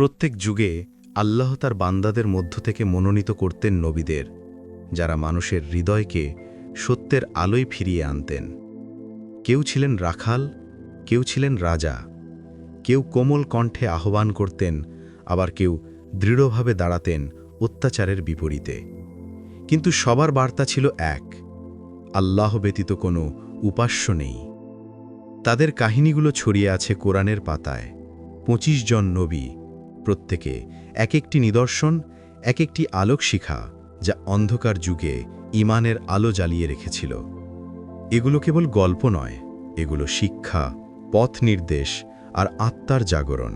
প্রত্যেক যুগে আল্লাহ তার বান্দাদের মধ্য থেকে মনোনীত করতেন নবীদের, যারা মানুষের হৃদয়কে সত্যের আলোয় ফিরিয়ে আনতেন। কেউ ছিলেন রাখাল, কেউ ছিলেন রাজা। কেউ কোমল কণ্ঠে আহ্বান করতেন, আবার কেউ দৃঢ়ভাবে দাঁড়াতেন অত্যাচারের বিপরীতে। কিন্তু সবার বার্তা ছিল এক, আল্লাহ ব্যতীত কোনো উপাস্য নেই। তাদের কাহিনীগুলো ছড়িয়ে আছে কোরআনের পাতায়, পঁচিশ জন নবী প্রত্যেকে এক একটি নিদর্শন এক একটি আলোক শিখা যা অন্ধকার যুগে ইমানের আলো জ্বালিয়ে রেখেছিল। এগুলো কেবল গল্প নয়, এগুলো শিক্ষা, পথ নির্দেশ আর আত্মার জাগরণ।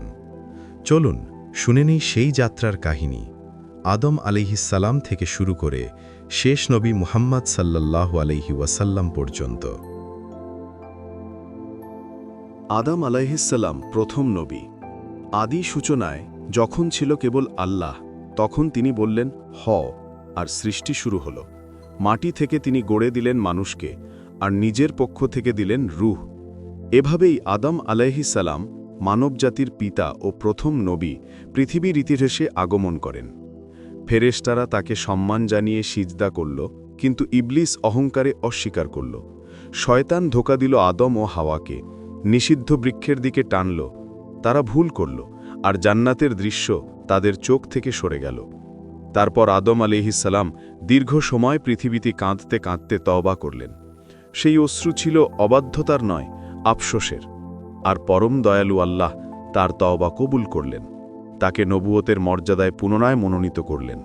চলুন, শুনে নেই সেই যাত্রার কাহিনী। আদম আলিহিসাল্লাম থেকে শুরু করে শেষ নবী মুহাম্মদ সাল্লাল্লাহু আলহি ওয়াসাল্লাম পর্যন্ত। আদম আলাইহিসাল্লাম প্রথম নবী। আদি সূচনায় যখন ছিল কেবল আল্লাহ, তখন তিনি বললেন, হ। আর সৃষ্টি শুরু হল। মাটি থেকে তিনি গড়ে দিলেন মানুষকে, আর নিজের পক্ষ থেকে দিলেন রুহ। এভাবেই আদম আলাইহিসাল্লাম মানবজাতির পিতা ও প্রথম নবী পৃথিবীর ইতিহাসে আগমন করেন। ফেরেশতারা তাকে সম্মান জানিয়ে সিজদা করল, কিন্তু ইবলিস অহংকারে অস্বীকার করল। শয়তান ধোকা দিল আদম ও হাওয়াকে, নিষিদ্ধ বৃক্ষের দিকে টানল, তারা ভুল করল। আর জান্নাতের দৃশ্য তাদের চোখ থেকে সরে গেল। তারপর আদম আলিহিসাল্লাম দীর্ঘ সময় পৃথিবীতে কাঁদতে কাঁদতে তওবা করলেন। সেই অশ্রু ছিল অবাধ্যতার নয়, আফসোসের। আর পরম দয়ালু আল্লাহ তার তওবা কবুল করলেন। তাকে নবুয়তের মর্যাদায় পুনরায় মনোনীত করলেন।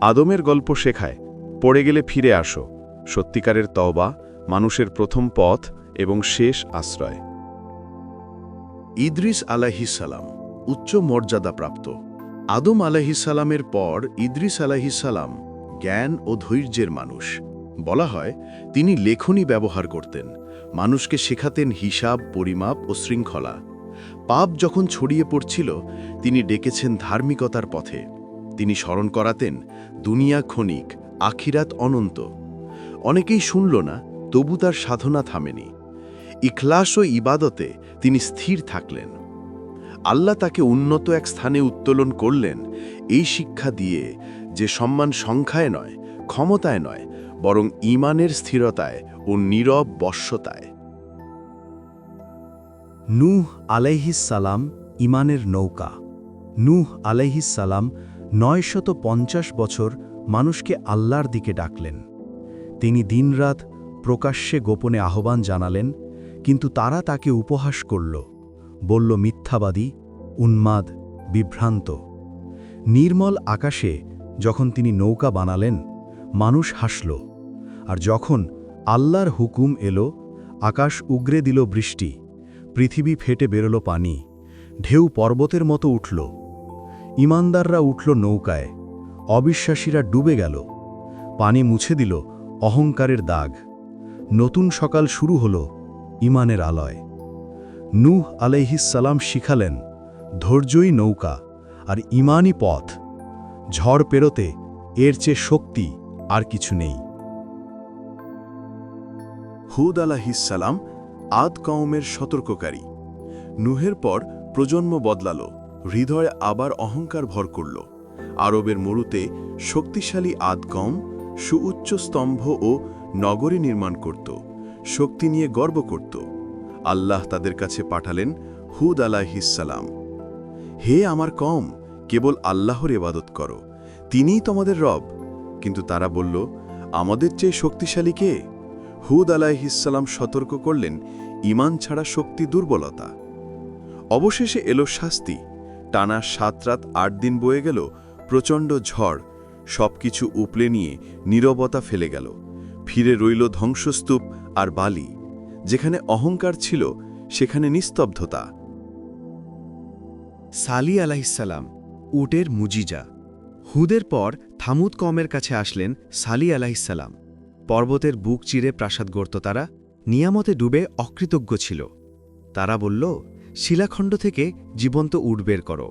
আদমের গল্প শেখায়, পড়ে গেলে ফিরে আসো। সত্যিকারের তওবা মানুষের প্রথম পথ এবং শেষ আশ্রয়। ইদ্রিস আলাহিসাল্লাম উচ্চ মর্যাদাপ্রাপ্ত। আদম আলাহিসাল্লামের পর ইদ্রিস আলাহিসাল্লাম জ্ঞান ও ধৈর্যের মানুষ। বলা হয়, তিনি লেখনী ব্যবহার করতেন, মানুষকে শেখাতেন হিসাব, পরিমাপ ও শৃঙ্খলা। পাপ যখন ছড়িয়ে পড়ছিল, তিনি ডেকেছেন ধার্মিকতার পথে। তিনি স্মরণ করাতেন, দুনিয়া ক্ষণিক, আখিরাত অনন্ত। অনেকেই শুনল না, তবু তার সাধনা থামেনি। ইখলাস ও ইবাদতে তিনি স্থির থাকলেন। আল্লাহ তাকে উন্নত এক স্থানে উত্তোলন করলেন এই শিক্ষা দিয়ে যে সম্মান সংখ্যায় নয়, ক্ষমতায় নয়, বরং ইমানের স্থিরতায় ও নীরব বশ্যতায় নূহ আলাইহিসালাম ইমানের নৌকা। নূহ আলাইহিসালাম নয়শত পঞ্চাশ বছর মানুষকে আল্লাহর দিকে ডাকলেন। তিনি দিনরাত প্রকাশ্যে গোপনে আহ্বান জানালেন, কিন্তু তারা তাকে উপহাস করল। বলল, মিথ্যাবাদী, উন্মাদ, বিভ্রান্ত। নির্মল আকাশে যখন তিনি নৌকা বানালেন, মানুষ হাসল। আর যখন আল্লাহর হুকুম এলো, আকাশ উগরে দিল বৃষ্টি, পৃথিবী ফেটে বেরোল পানি, ঢেউ পর্বতের মতো উঠল। ইমানদাররা উঠল নৌকায়, অবিশ্বাসীরা ডুবে গেল। পানি মুছে দিল অহংকারের দাগ। নতুন সকাল শুরু হল ইমানের আলয়। নূহ আলাইহিসালাম শিখালেন, ধৈর্যই নৌকা আর ইমানই পথ। ঝড় পেরোতে এর চেয়ে শক্তি আর কিছু নেই। হুদ আলাহিসাল্লাম আদ কওমের সতর্ককারী। নুহের পর প্রজন্ম বদলাল, হৃদয় আবার অহংকার ভর করল। আরবের মরুতে শক্তিশালী আদ কম সুউচ্চ স্তম্ভ ও নগরী নির্মাণ করত, শক্তি নিয়ে গর্ব করত। আল্লাহ তাদের কাছে পাঠালেন হুদ আলাহিসাল্লাম হে আমার কম কেবল আল্লাহর এবাদত করো, তিনিই তোমাদের রব। কিন্তু তারা বলল, আমাদের চেয়ে শক্তিশালী কে? হুদ আলাইহিসাল্লাম সতর্ক করলেন, ইমান ছাড়া শক্তি দুর্বলতা। অবশেষে এলো শাস্তি। টানা সাত রাত আট দিন বয়ে গেল, প্রচণ্ড ঝড়, সবকিছু উপলে নিয়ে নীরবতা ফেলে গেল। ফিরে রইল ধ্বংসস্তূপ আর বালি। যেখানে অহংকার ছিল, সেখানে নিস্তব্ধতা। সালি আলাহিসাল্লাম উটের মুজিজা। হুদের পর থামুদ কমের কাছে আসলেন সালি আলাহিসাল্লাম পর্বতের বুক চিরে প্রাসাদ গড়ত তারা, নিয়ামতে ডুবে অকৃতজ্ঞ ছিল। তারা বলল, শিলাখণ্ড থেকে জীবন্ত উট বের করো।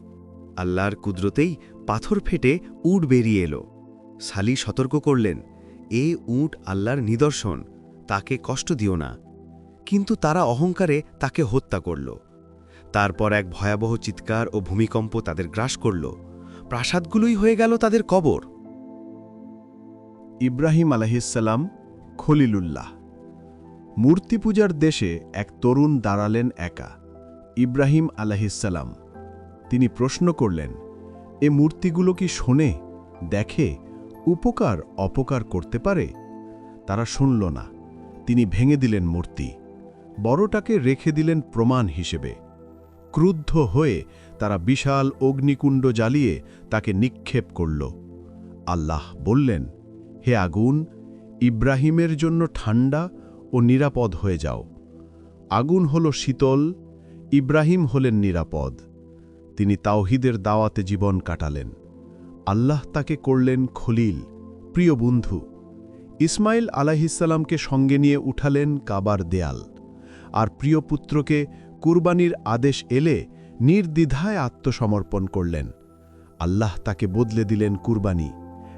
আল্লাহর কুদরতেই পাথর ফেটে উট বেরিয়ে এলো। সালি সতর্ক করলেন, এ উট আল্লাহর নিদর্শন, তাকে কষ্ট দিও না। কিন্তু তারা অহংকারে তাকে হত্যা করল। তারপর এক ভয়াবহ চিৎকার ও ভূমিকম্প তাদের গ্রাস করল। প্রাসাদগুলোই হয়ে গেল তাদের কবর। ইব্রাহিম আলাহিসাল্লাম খলিলুল্লাহ। মূর্তি পূজার দেশে এক তরুণ দাঁড়ালেন একা। ইব্রাহিম আলাহিসাল্লাম তিনি প্রশ্ন করলেন, এ মূর্তিগুলো কি শোনে, দেখে, উপকার, অপকার করতে পারে? তারা শুনল না। তিনি ভেঙে দিলেন মূর্তি। বড়টাকে রেখে দিলেন প্রমাণ হিসেবে। ক্রুদ্ধ হয়ে তারা বিশাল অগ্নিকুণ্ড জ্বালিয়ে তাকে নিক্ষেপ করল। আল্লাহ বললেন, হে আগুন, ইব্রাহিমের জন্য ঠান্ডা ও নিরাপদ হয়ে যাও। আগুন হল শীতল, ইব্রাহিম হলেন নিরাপদ। তিনি তাওহিদের দাওয়াতে জীবন কাটালেন। আল্লাহ তাকে করলেন খলিল, প্রিয় বন্ধু। ইসমাইল আলাহিসাল্লামকে সঙ্গে নিয়ে উঠালেন কাবার দেয়াল। আর প্রিয় পুত্রকে কুরবানির আদেশ এলে নির্দ্বিধায় আত্মসমর্পণ করলেন। আল্লাহ তাকে বদলে দিলেন কুরবানি,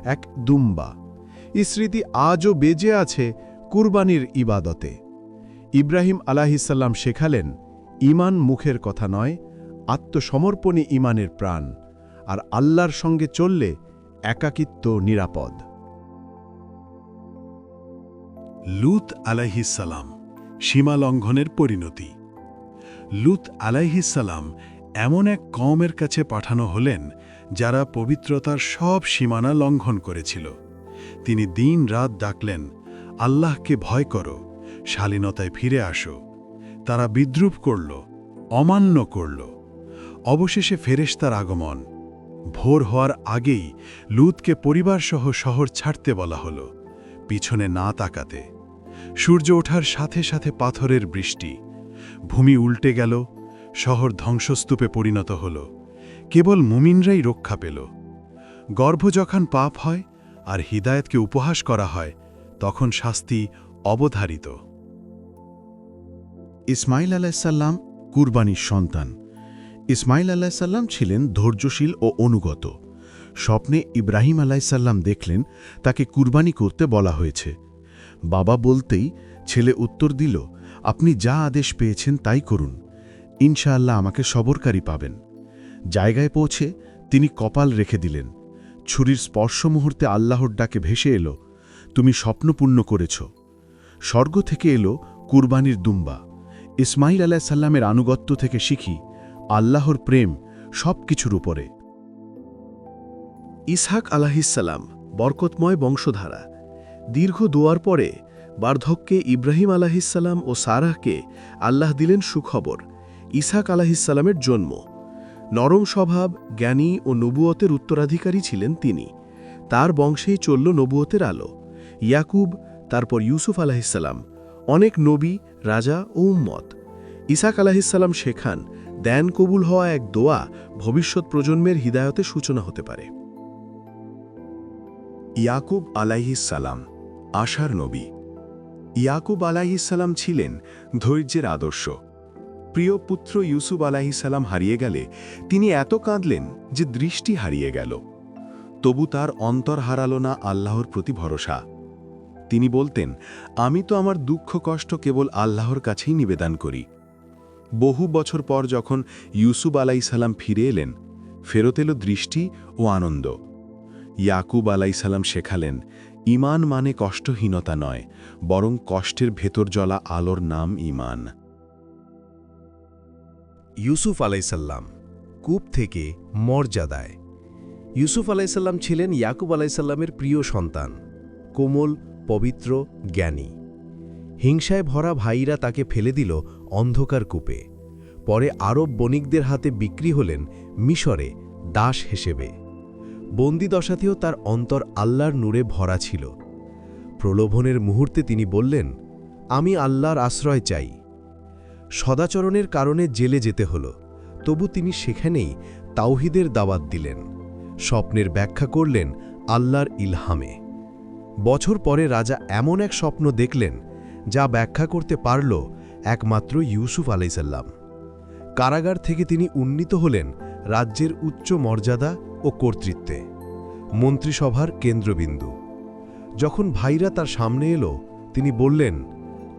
এক দুম্বা। স্মৃতি আজও বেজে আছে কুরবানির ইবাদতে। ইব্রাহিম আলাহিসাল্লাম শেখালেন, ইমান মুখের কথা নয়, আত্মসমর্পণই ইমানের প্রাণ, আর আল্লাহর সঙ্গে চললে একাকিত্ব নিরাপদ। লুত আলাইহিসালাম সীমা লঙ্ঘনের পরিণতি। লুত আলাইহিসালাম এমন এক কওমের কাছে পাঠানো হলেন, যারা পবিত্রতার সব সীমানা লঙ্ঘন করেছিল। তিনি দিন রাত ডাকলেন, আল্লাহকে ভয় করো, শালীনতায় ফিরে আসো। তারা বিদ্রুপ করল, অমান্য করল। অবশেষে ফেরেশতার আগমন। ভোর হওয়ার আগেই লুতকে পরিবারসহ শহর ছাড়তে বলা হলো, পিছনে না তাকাতে। সূর্য ওঠার সাথে সাথে পাথরের বৃষ্টি। ভূমি উল্টে গেল, শহর ধ্বংসস্তূপে পরিণত হল। কেবল মুমিনরাই রক্ষা পেল। গর্ভ যখন পাপ হয় আর হিদায়তকে উপহাস করা হয়, তখন শাস্তি অবধারিত। ইসমাইল আলাহিসাল্লাম কুরবানির সন্তান। ইসমাইল আলাহিসাল্লাম ছিলেন ধৈর্যশীল ও অনুগত। স্বপ্নে ইব্রাহিম আলাহিসাল্লাম দেখলেন, তাকে কুরবানি করতে বলা হয়েছে। বাবা বলতেই ছেলে উত্তর দিল, আপনি যা আদেশ পেয়েছেন তাই করুন। ইনশাআল্লাহ আমাকে সবরকারী পাবেন। জায়গায় পৌঁছে তিনি কপাল রেখে দিলেন। ছুরির স্পর্শ মুহূর্তে আল্লাহর ডাকে ভেসে এলো, তুমি স্বপ্নপূর্ণ করেছ। স্বর্গ থেকে এলো কুরবানির দুম্বা। ইসমাইল আলাহিসাল্লামের আনুগত্য থেকে শিখি, আল্লাহর প্রেম সব কিছুর উপরে। ইসহাক আলাহিসাল্লাম বরকতময় বংশধারা। দীর্ঘ দোয়ার পরে বার্ধক্যে ইব্রাহিম আলাহিসাল্লাম ও সারাহকে আল্লাহ দিলেন সুখবর, ইসহাক আলাহিসাল্লামের জন্ম। নরম স্বভাব, জ্ঞানী ও নবুয়তের উত্তরাধিকারী ছিলেন তিনি। তার বংশেই চলল নবুয়তের আলো। ইয়াকুব, তারপর ইউসুফ আলাহিসাল্লাম অনেক নবী, রাজা ও উম্মত। ইসাক আলাহিসাল্লাম শেখান, দেন কবুল হওয়া এক দোয়া ভবিষ্যৎ প্রজন্মের হিদায়তের সূচনা হতে পারে। ইয়াকুব আলাইহিসাল্লাম আশার নবী। ইয়াকুব আলাইহিসাল্লাম ছিলেন ধৈর্যের আদর্শ। প্রিয় পুত্র ইউসুফ আলাইহিসাল্লাম হারিয়ে গেলে তিনি এত কাঁদলেন যে দৃষ্টি হারিয়ে গেল। তবু তার অন্তর হারালো না আল্লাহর প্রতি ভরসা। তিনি বলতেন, আমি তো আমার দুঃখ কষ্ট কেবল আল্লাহর কাছেই নিবেদন করি। বহু বছর পর যখন ইউসুফ আলাইসাল্লাম ফিরে এলেন, ফেরত এলো দৃষ্টি ও আনন্দ। ইয়াকুব আলাইসাল্লাম শেখালেন ইমান মানে কষ্টহীনতা নয়, বরং কষ্টের ভেতর জ্বলা আলোর নাম ইমান। ইউসুফ আলাইসাল্লাম কূপ থেকে মর্যাদায়। ইউসুফ আলাইসাল্লাম ছিলেন ইয়াকুব আলাইসাল্লামের প্রিয় সন্তান, কোমল, পবিত্র, জ্ঞানী। হিংসায় ভরা ভাইরা তাকে ফেলে দিল অন্ধকার কূপে। পরে আরব বণিকদের হাতে বিক্রি হলেন মিশরে দাস হিসেবে। বন্দিদশাতেও তার অন্তর আল্লাহর নূরে ভরা ছিল। প্রলোভনের মুহূর্তে তিনি বললেন, আমি আল্লাহর আশ্রয় চাই। সদাচরণের কারণে জেলে যেতে হল। তবু তিনি সেখানেই তাওহিদের দাওয়াত দিলেন। স্বপ্নের ব্যাখ্যা করলেন আল্লাহর ইলহামে। বছর পরে রাজা এমন এক স্বপ্ন দেখলেন, যা ব্যাখ্যা করতে পারল একমাত্র ইউসুফ আলাইসাল্লাম। কারাগার থেকে তিনি উন্নীত হলেন রাজ্যের উচ্চ মর্যাদা ও কর্তৃত্বে। মন্ত্রিসভার কেন্দ্রবিন্দু। যখন ভাইরা তার সামনে এলো, তিনি বললেন,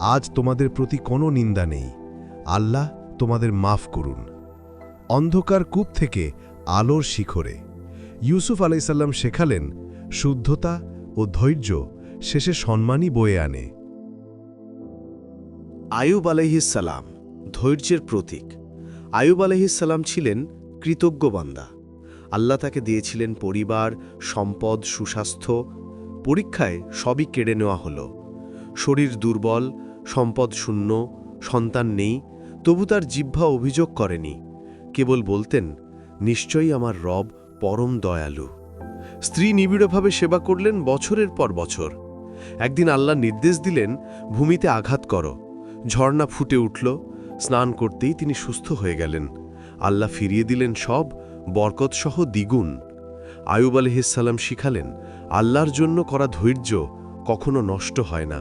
আজ তোমাদের প্রতি কোনো নিন্দা নেই। আল্লাহ তোমাদের মাফ করুন। অন্ধকার কূপ থেকে আলোর শিখরে ইউসুফ আলাইসাল্লাম শেখালেন, শুদ্ধতা ও ধৈর্য শেষে সম্মানই বয়ে আনে। আয়ুব আলহিসাল্লাম ধৈর্যের প্রতীক। আয়ুব আলহিসাল্লাম ছিলেন কৃতজ্ঞ বান্দা। আল্লাহ তাকে দিয়েছিলেন পরিবার, সম্পদ, সুস্বাস্থ্য। পরীক্ষায় সবই কেড়ে নেওয়া হলো। শরীর দুর্বল, সম্পদ শূন্য, সন্তান নেই, তবু তার জিহ্বা অভিযোগ করেনি। কেবল বলতেন, নিশ্চয়ই আমার রব পরম দয়ালু। স্ত্রী নিবিড়ভাবে সেবা করলেন বছরের পর বছর। একদিন আল্লাহ নির্দেশ দিলেন, ভূমিতে আঘাত করো। ঝর্ণা ফুটে উঠল। স্নান করতেই তিনি সুস্থ হয়ে গেলেন। আল্লাহ ফিরিয়ে দিলেন সব বরকতসহ দ্বিগুণ। আয়ুব আলহিসাল্লাম শিখালেন, আল্লাহর জন্য করা ধৈর্য কখনো নষ্ট হয় না।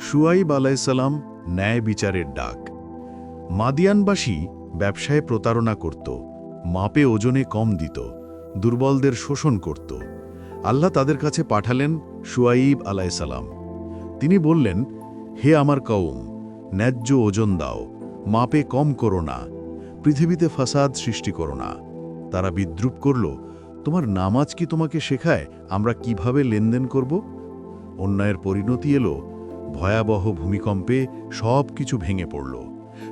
সুয়াইব আলাইসাল্লাম ন্যায় বিচারের ডাক। মাদিয়ানবাসী ব্যবসায় প্রতারণা করত, মাপে ওজনে কম দিত, দুর্বলদের শোষণ করত। আল্লাহ তাদের কাছে পাঠালেন সুয়াইব আলাইসাল্লাম তিনি বললেন, হে আমার কওম, ন্যায্য ওজন দাও, মাপে কম করো না পৃথিবীতে ফাসাদ সৃষ্টি করো না। তারা বিদ্রুপ করল, তোমার নামাজ কি তোমাকে শেখায়? আমরা কীভাবে লেনদেন করব? অন্যায়ের পরিণতি এলো, ভয়াবহ ভূমিকম্পে সব কিছু ভেঙে পড়ল।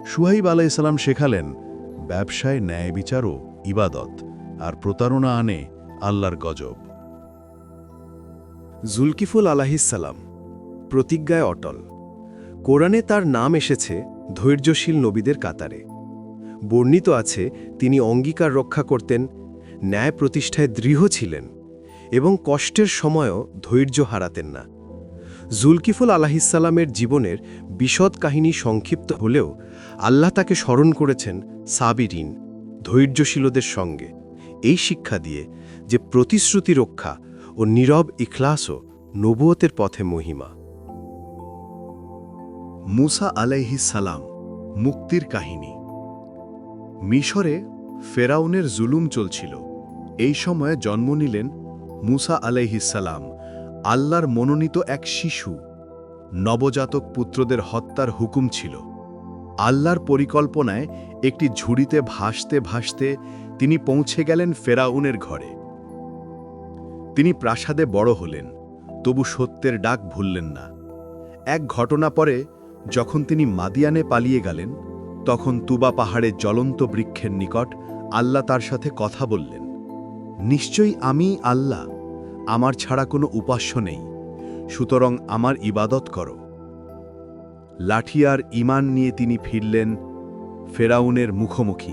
সুহাইব আলাইসাল্লাম শেখালেন, ব্যবসায় ন্যায় বিচারও ইবাদত, আর প্রতারণা আনে আল্লাহর গজব। জুলকিফুল আলাহিসাল্লাম প্রতিজ্ঞায় অটল। কোরআনে তার নাম এসেছে ধৈর্যশীল নবীদের কাতারে। বর্ণিত আছে, তিনি অঙ্গীকার রক্ষা করতেন, ন্যায় প্রতিষ্ঠায় দৃঢ় ছিলেন এবং কষ্টের সময়ও ধৈর্য হারাতেন না। জুলকিফুল আলাহিসাল্লামের জীবনের বিশদ কাহিনী সংক্ষিপ্ত হলেও আল্লাহ তাকে স্মরণ করেছেন সাবিরিন, ধৈর্যশীলদের সঙ্গে। এই শিক্ষা দিয়ে যে প্রতিশ্রুতি রক্ষা ও নীরব ইখলাসও নবুয়তের পথে মহিমা। মুসা আলাইহিস সালাম, মুক্তির কাহিনী। মিশরে ফেরাউনের জুলুম চলছিল। এই সময়ে জন্ম নিলেন মুসা আলাইহিস সালাম, আল্লাহর মনোনীত এক শিশু। নবজাতক পুত্রদের হত্যার হুকুম ছিল। আল্লাহর পরিকল্পনায় একটি ঝুড়িতে ভাসতে ভাসতে তিনি পৌঁছে গেলেন ফেরাউনের ঘরে। তিনি প্রাসাদে বড় হলেন, তবু সত্যের ডাক ভুললেন না। এক ঘটনা পরে, যখন তিনি মাদিয়ানে পালিয়ে গেলেন তখন তুবা পাহাড়ের জ্বলন্ত বৃক্ষের নিকট আল্লাহ তার সাথে কথা বললেন, নিশ্চয়ই আমি আল্লাহ, আমার ছাড়া কোনো উপাস্য নেই, সুতরাং আমার ইবাদত করো। লাঠিয়ার ইমান নিয়ে তিনি ফিরলেন ফেরাউনের মুখোমুখি।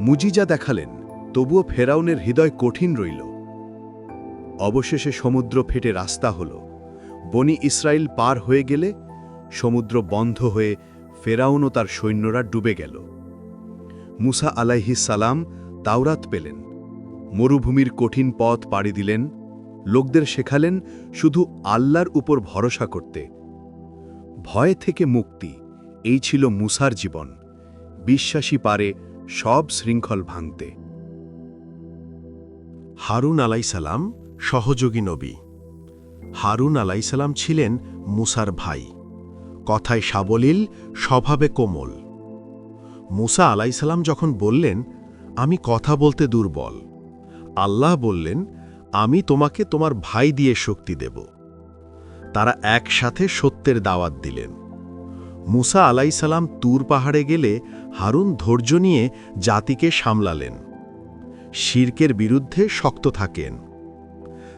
মুজিজা দেখালেন, তবুও ফেরাউনের হৃদয় কঠিন রইল। অবশেষে সমুদ্র ফেটে রাস্তা হল। বনি ইসরায়েল পার হয়ে গেলে সমুদ্র বন্ধ হয়ে ফেরাউন ও তার সৈন্যরা ডুবে গেল। মুসা আলাইহিস সালাম তাওরাত পেলেন। মরুভূমির কঠিন পথ পাড়ি দিলেন। লোকদের শেখালেন শুধু আল্লাহর উপর ভরসা করতে। ভয় থেকে মুক্তি, এই ছিল মুসার জীবন। বিশ্বাসী পারে সব শৃঙ্খল ভাঙতে। হারুন আলাইসালাম সহযোগী নবী। হারুন আলাইসালাম ছিলেন মুসার ভাই। কথায় সাবলীল, স্বভাবে কোমল। মুসা আলাইসালাম যখন বললেন, আমি কথা বলতে দুর্বল। আল্লাহ বললেন, আমি তোমাকে তোমার ভাই দিয়ে শক্তি দেব। তারা একসাথে সত্যের দাওয়াত দিলেন। মুসা আলাইসালাম তুর পাহাড়ে গেলে হারুন ধৈর্য নিয়ে জাতিকে সামলালেন। শির্কের বিরুদ্ধে শক্ত থাকেন।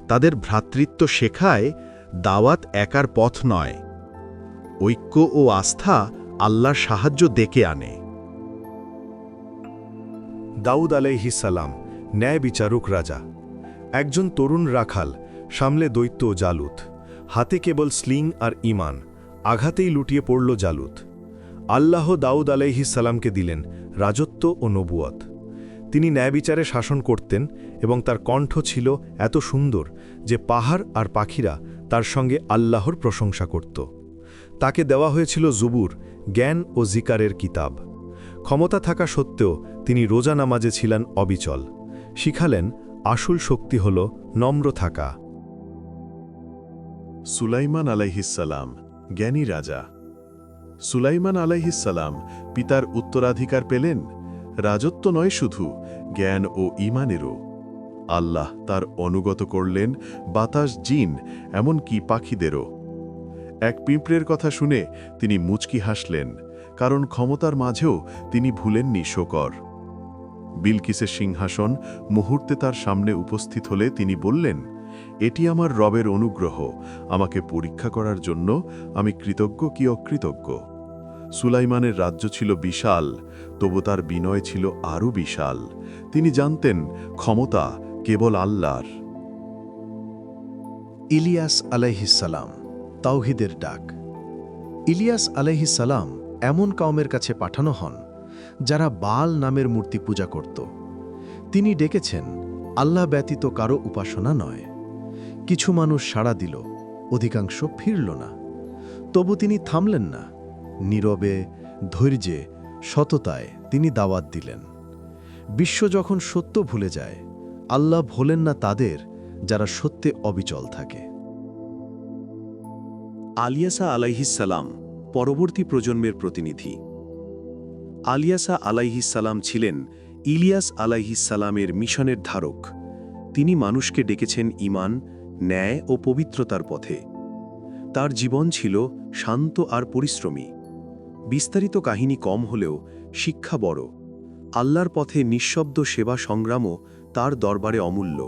তাদের ভ্রাতৃত্ব শেখায়, দাওয়াত একার পথ নয়। ঐক্য ও আস্থা আল্লাহর সাহায্য ডেকে আনে। দাউদ আলাইহিসাল্লাম ন্যায় বিচারক রাজা। একজন তরুণ রাখাল, সামলে দৈত্য জালুত। হাতে কেবল স্লিং আর ইমান আঘাতেই লুটিয়ে পড়ল জালুত। আল্লাহ দাউদ আলাইহিসাল্লামকে দিলেন রাজত্ব ও নবুয়ত। তিনি ন্যায়বিচারে শাসন করতেন এবং তার কণ্ঠ ছিল এত সুন্দর যে পাহাড় আর পাখিরা তার সঙ্গে আল্লাহর প্রশংসা করত। তাকে দেওয়া হয়েছিল জুবুর, জ্ঞান ও জিকারের কিতাব। ক্ষমতা থাকা সত্ত্বেও তিনি রোজা নামাজে ছিলেন অবিচল। শিখালেন, আসল শক্তি হল নম্র থাকা। সুলাইমান আলাইহিসাল্লাম জ্ঞানী রাজা। সুলাইমান আলাইহিসাল্লাম পিতার উত্তরাধিকার পেলেন? রাজত্ব নয় শুধু, জ্ঞান ও ইমানেরও আল্লাহ তার অনুগত করলেন বাতাস, জিন, এমনকি পাখিদেরও। এক পিঁপড়ের কথা শুনে তিনি মুচকি হাসলেন, কারণ ক্ষমতার মাঝেও তিনি ভুলেননি শোকর। বিলকিসের সিংহাসন মুহূর্তে তার সামনে উপস্থিত হলে তিনি বললেন, এটি আমার রবের অনুগ্রহ, আমাকে পরীক্ষা করার জন্য আমি কৃতজ্ঞ কি অকৃতজ্ঞ? সুলাইমানের রাজ্য ছিল বিশাল, তবু তার বিনয় ছিল আরও বিশাল। তিনি জানতেন, ক্ষমতা কেবল আল্লাহর। ইলিয়াস আলাইহিসালাম তাওহিদের ডাক। ইলিয়াস আলাইহিসালাম এমন কাউমের কাছে পাঠানো হন, যারা বাল নামের মূর্তি পূজা করত। তিনি ডেকেছেন, আল্লাহ ব্যতীত কারও উপাসনা নয়। কিছু মানুষ সাড়া দিল, অধিকাংশ ফিরল না। তবু তিনি থামলেন না। নীরবে, ধৈর্যে, সততায় তিনি দাওয়াত দিলেন। বিশ্ব যখন সত্য ভুলে যায়, আল্লাহ ভোলেন না তাদের, যারা সত্যে অবিচল থাকে। আলিয়াসা আলাইহিসাল্লাম পরবর্তী প্রজন্মের প্রতিনিধি। আলিয়াসা আলাইহিসাল্লাম ছিলেন ইলিয়াস আলাইহিসাল্লামের মিশনের ধারক। তিনি মানুষকে ডেকেছেন ইমান ন্যায় ও পবিত্রতার পথে। তার জীবন ছিল শান্ত আর পরিশ্রমী। বিস্তারিত কাহিনী কম হলেও শিক্ষা বড়। আল্লাহর পথে নিঃশব্দ সেবা সংগ্রামও তার দরবারে অমূল্য।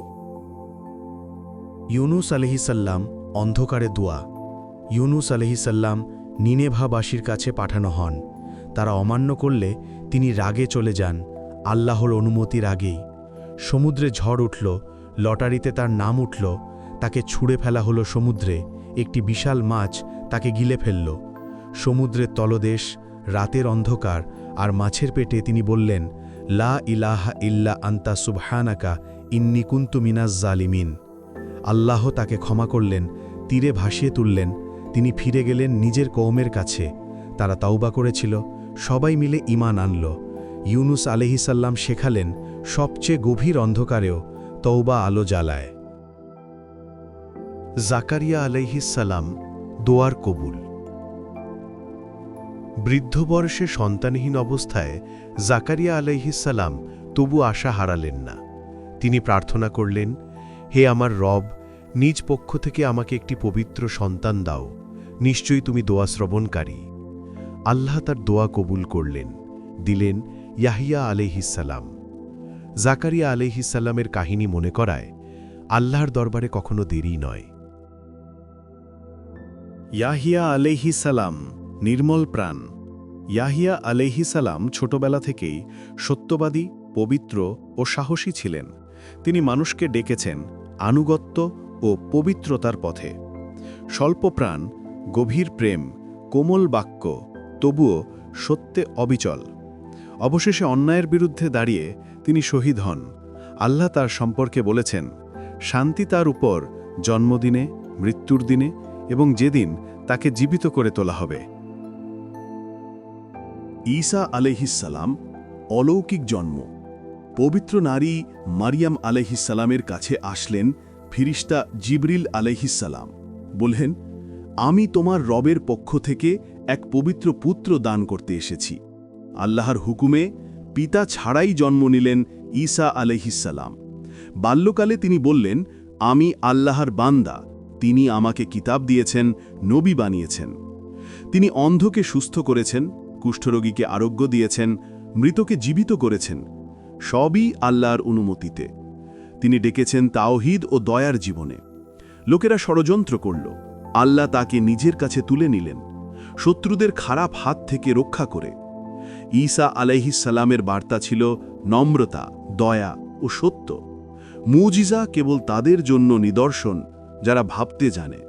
ইউনুস আলহিসাল্লাম অন্ধকারে দোয়া। ইউনুস আলহিসাল্লাম নিনেভাবাসীর কাছে পাঠানো হন। তারা অমান্য করলে তিনি রাগে চলে যান, আল্লাহর অনুমতির আগেই সমুদ্রে ঝড় উঠল, লটারিতে তার নাম উঠল, তাকে ছুঁড়ে ফেলা হলো সমুদ্রে, একটি বিশাল মাছ তাকে গিলে ফেলল। সমুদ্রের তলদেশ, রাতের অন্ধকার আর মাছের পেটে তিনি বললেন, লা ইলাহা ইল্লা আন্তা সুবহানাকা ইন্নি কুন্তু মিনাজ জালিমিন। আল্লাহ তাকে ক্ষমা করলেন, তীরে ভাসিয়ে তুললেন তিনি ফিরে গেলেন নিজের কৌমের কাছে। তারা তাওবা করেছিল, সবাই মিলে ইমান আনল। ইউনুস আলহিসাল্লাম শেখালেন, সবচেয়ে গভীর অন্ধকারেও তৌবা আলো জ্বালায়। জাকারিয়া আলাইহিসাল্লাম দোয়ার কবুল। বৃদ্ধ বয়সে সন্তানহীন অবস্থায় জাকারিয়া আলাইহিসাল্লাম তবু আশা হারালেন না। তিনি প্রার্থনা করলেন, হে আমার রব, নিজ পক্ষ থেকে আমাকে একটি পবিত্র সন্তান দাও। নিশ্চয়ই তুমি দোয়া শ্রবণকারী। আল্লাহ তার দোয়া কবুল করলেন, দিলেন ইয়াহিয়া আলহিসাল্লাম জাকারিয়া আলহিসাল্লামের কাহিনী মনে করায়, আল্লাহর দরবারে কখনো দেরি নয়। ইয়াহিয়া আলহিসাল্লাম নির্মল প্রাণ। ইয়াহিয়া আলহিসাল্লাম ছোটবেলা থেকেই সত্যবাদী, পবিত্র ও সাহসী ছিলেন। তিনি মানুষকে ডেকেছেন আনুগত্য ও পবিত্রতার পথে। স্বল্পপ্রাণ গভীর প্রেম, কোমল বাক্য, তবুও সত্যে অবিচল। অবশেষে অন্যায়ের বিরুদ্ধে দাঁড়িয়ে তিনি শহীদ হন। আল্লাহ তার সম্পর্কে বলেছেন, শান্তি তার উপর জন্মদিনে, মৃত্যুর দিনে এবং যেদিন তাকে জীবিত করে তোলা হবে। ঈসা আলহিসাল্লাম অলৌকিক জন্ম। পবিত্র নারী মারিয়াম আলহিসাল্লামের কাছে আসলেন ফিরিস্তা জিবরিল আলহিসাল্লাম বললেন আমি তোমার রবের পক্ষ থেকে এক পবিত্র পুত্র দান করতে এসেছি। আল্লাহর হুকুমে পিতা ছাড়াই জন্ম নিলেন ঈসা আলহিসাল্লাম বাল্যকালে তিনি বললেন, আমি আল্লাহর বান্দা, তিনি আমাকে কিতাব দিয়েছেন, নবী বানিয়েছেন। তিনি অন্ধকে সুস্থ করেছেন, কুষ্ঠরোগীকে আরোগ্য দিয়েছেন, মৃতকে জীবিত করেছেন, সবই আল্লাহর অনুমতিতে। তিনি ডেকেছেন তাওহিদ ও দয়ার জীবনে। লোকেরা ষড়যন্ত্র করল। আল্লাহ তাকে নিজের কাছে তুলে নিলেন, শত্রুদের খারাপ হাত থেকে রক্ষা করে। ঈসা আলাইহিসাল্লামের বার্তা ছিল নম্রতা, দয়া ও সত্য। মুজিজা কেবল তাদের জন্য নিদর্শন যারা ভাবতে জানে।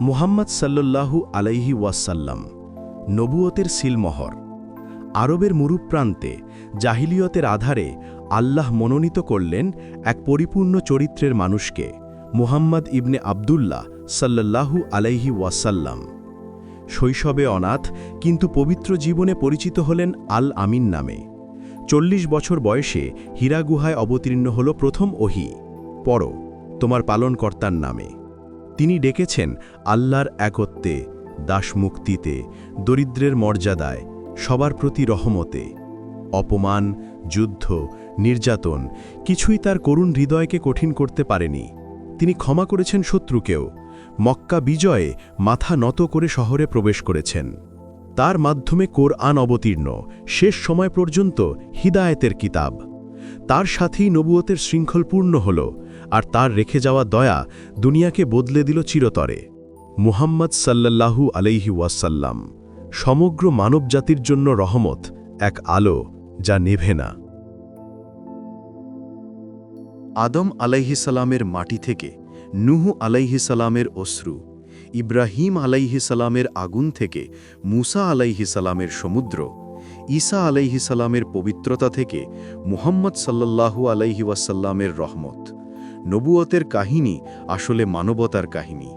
মুহাম্মদ সাল্লাল্লাহু আলাইহি ওয়াসাল্লাম নবুয়তের সিলমহর, আরবের মুরুপ্রান্তে জাহিলিয়তের আধারে আল্লাহ মনোনীত করলেন এক পরিপূর্ণ চরিত্রের মানুষকে। মুহাম্মদ ইবনে আবদুল্লাহ সাল্লাল্লাহু আলাইহি ওয়াসাল্লাম। শৈশবে অনাথ, কিন্তু পবিত্র জীবনে পরিচিত হলেন আল আমিন নামে। চল্লিশ বছর বয়সে হীরা গুহায় অবতীর্ণ হল প্রথম ওহি পড় তোমার পালনকর্তার নামে। তিনি ডেকেছেন আল্লাহর একত্বে, দাসমুক্তিতে, দরিদ্রের মর্যাদায়, সবার প্রতি রহমতে। অপমান, যুদ্ধ, নির্যাতন, কিছুই তার করুণ হৃদয়কে কঠিন করতে পারেনি। তিনি ক্ষমা করেছেন শত্রুকেও। মক্কা বিজয়ে মাথা নত করে শহরে প্রবেশ করেছেন। তার মাধ্যমে কোরআন অবতীর্ণ, শেষ সময় পর্যন্ত হিদায়তের কিতাব। তার সাথেই নবুয়তের শৃঙ্খল পূর্ণ হল, আর তার রেখে যাওয়া দয়া দুনিয়াকে বদলে দিল চিরতরে। মুহাম্মদ সাল্লাল্লাহু আলাইহি ওয়াসাল্লাম, সমগ্র মানবজাতির জন্য রহমত, এক আলো যা নেভে না। আদম আলাইহিসালামের মাটি থেকে, নুহু আলাইহিসালামের অশ্রু, ইব্রাহিম আলাইহিসালামের আগুন থেকে, মুসা আলাইহিসালামের সমুদ্র, ঈসা আলাইহিসালামের পবিত্রতা থেকে, মুহাম্মদ সাল্লাল্লাহু আলাইহি ওয়াসাল্লামের রহমত। নবুয়তের কাহিনী আসলে মানবতার কাহিনী।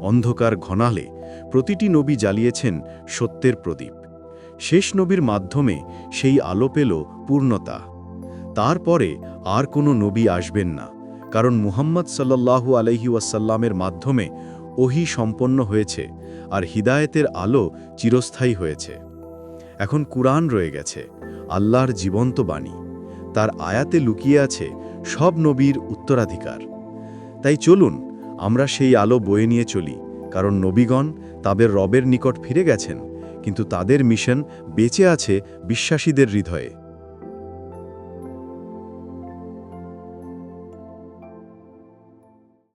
অন্ধকার ঘনালে প্রতিটি নবী জ্বালিয়েছেন সত্যের প্রদীপ। শেষ নবীর মাধ্যমে সেই আলো পেল পূর্ণতা। তারপরে আর কোনো নবী আসবেন না, কারণ মুহাম্মদ সাল্লাল্লাহু আলহি ওয়াসাল্লামের মাধ্যমে ওহি সম্পন্ন হয়েছে আর হিদায়েতের আলো চিরস্থায়ী হয়েছে। এখন কুরআন রয়ে গেছে, আল্লাহর জীবন্ত বাণী। তার আয়াতে লুকিয়ে আছে সব নবীর উত্তরাধিকার। তাই চলুন, আমরা সেই আলো বয়ে নিয়ে চলি, কারণ নবীগণ তাদের রবের নিকট ফিরে গেছেন, কিন্তু তাদের মিশন বেঁচে আছে বিশ্বাসীদের হৃদয়ে।